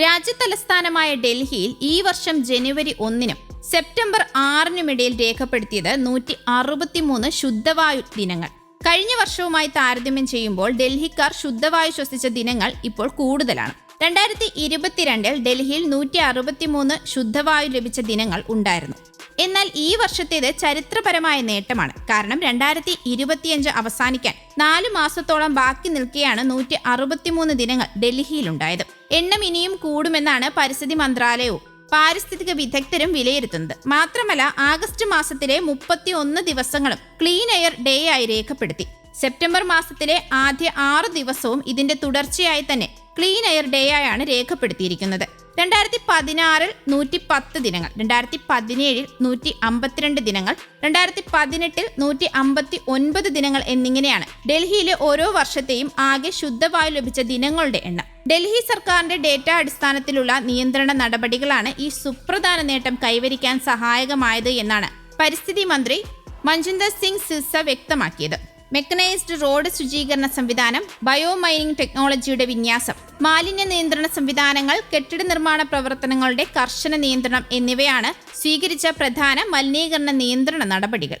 രാജ്യതലസ്ഥാനമായ ഡൽഹിയിൽ ഈ വർഷം ജനുവരി ഒന്നിനും സെപ്റ്റംബർ ആറിനുമിടയിൽ രേഖപ്പെടുത്തിയത് നൂറ്റി അറുപത്തിമൂന്ന് ശുദ്ധവായു ദിനങ്ങൾ. കഴിഞ്ഞ വർഷവുമായി താരതമ്യം ചെയ്യുമ്പോൾ ഡൽഹിക്കാർ ശുദ്ധവായു ശ്വസിച്ച ദിനങ്ങൾ ഇപ്പോൾ കൂടുതലാണ്. രണ്ടായിരത്തി ഇരുപത്തിരണ്ടിൽ ഡൽഹിയിൽ നൂറ്റി അറുപത്തിമൂന്ന് ശുദ്ധവായു ലഭിച്ച ദിനങ്ങൾ ഉണ്ടായിരുന്നു. എന്നാൽ ഈ വർഷത്തേത് ചരിത്രപരമായ നേട്ടമാണ്. കാരണം രണ്ടായിരത്തി ഇരുപത്തിയഞ്ച് അവസാനിക്കാൻ നാലു മാസത്തോളം ബാക്കി നിൽക്കെയാണ് നൂറ്റി അറുപത്തിമൂന്ന് ദിനങ്ങൾ ഡൽഹിയിലുണ്ടായത്. എണ്ണം ഇനിയും കൂടുമെന്നാണ് പരിസ്ഥിതി മന്ത്രാലയവും പാരിസ്ഥിതിക വിദഗ്ധരും വിലയിരുത്തുന്നത്. മാത്രമല്ല ആഗസ്റ്റ് മാസത്തിലെ മുപ്പത്തി ഒന്ന് ദിവസങ്ങളും ക്ലീൻ എയർ ഡേ ആയി രേഖപ്പെടുത്തി. സെപ്റ്റംബർ മാസത്തിലെ ആദ്യ ആറ് ദിവസവും ഇതിന്റെ തുടർച്ചയായി തന്നെ ക്ലീൻ എയർ ഡേ ആയാണ് രേഖപ്പെടുത്തിയിരിക്കുന്നത്. രണ്ടായിരത്തി പതിനാറിൽ നൂറ്റി പത്ത് ദിനങ്ങൾ രണ്ടായിരത്തി പതിനേഴിൽ നൂറ്റി അമ്പത്തിരണ്ട് ദിനങ്ങൾ രണ്ടായിരത്തി പതിനെട്ടിൽ നൂറ്റി അമ്പത്തി ഒൻപത് ദിനങ്ങൾ എന്നിങ്ങനെയാണ് ഡൽഹിയിലെ ഓരോ വർഷത്തെയും ആകെ ശുദ്ധവായു ലഭിച്ച ദിനങ്ങളുടെ എണ്ണം. ഡൽഹി സർക്കാരിന്റെ ഡേറ്റ അടിസ്ഥാനത്തിലുള്ള നിയന്ത്രണ നടപടികളാണ് ഈ സുപ്രധാന നേട്ടം കൈവരിക്കാൻ സഹായകമായത് എന്നാണ് പരിസ്ഥിതി മന്ത്രി മഞ്ജിന്ദർ സിംഗ് സിസ വ്യക്തമാക്കിയത്. മെക്കനൈസ്ഡ് റോഡ് ശുചീകരണ സംവിധാനം ബയോ മൈനിങ് ടെക്നോളജിയുടെ വിന്യാസം മാലിന്യ നിയന്ത്രണ സംവിധാനങ്ങൾ കെട്ടിട നിർമ്മാണ പ്രവർത്തനങ്ങളുടെ കർശന നിയന്ത്രണം എന്നിവയാണ് സ്വീകരിച്ച പ്രധാന മലിനീകരണ നിയന്ത്രണ നടപടികൾ.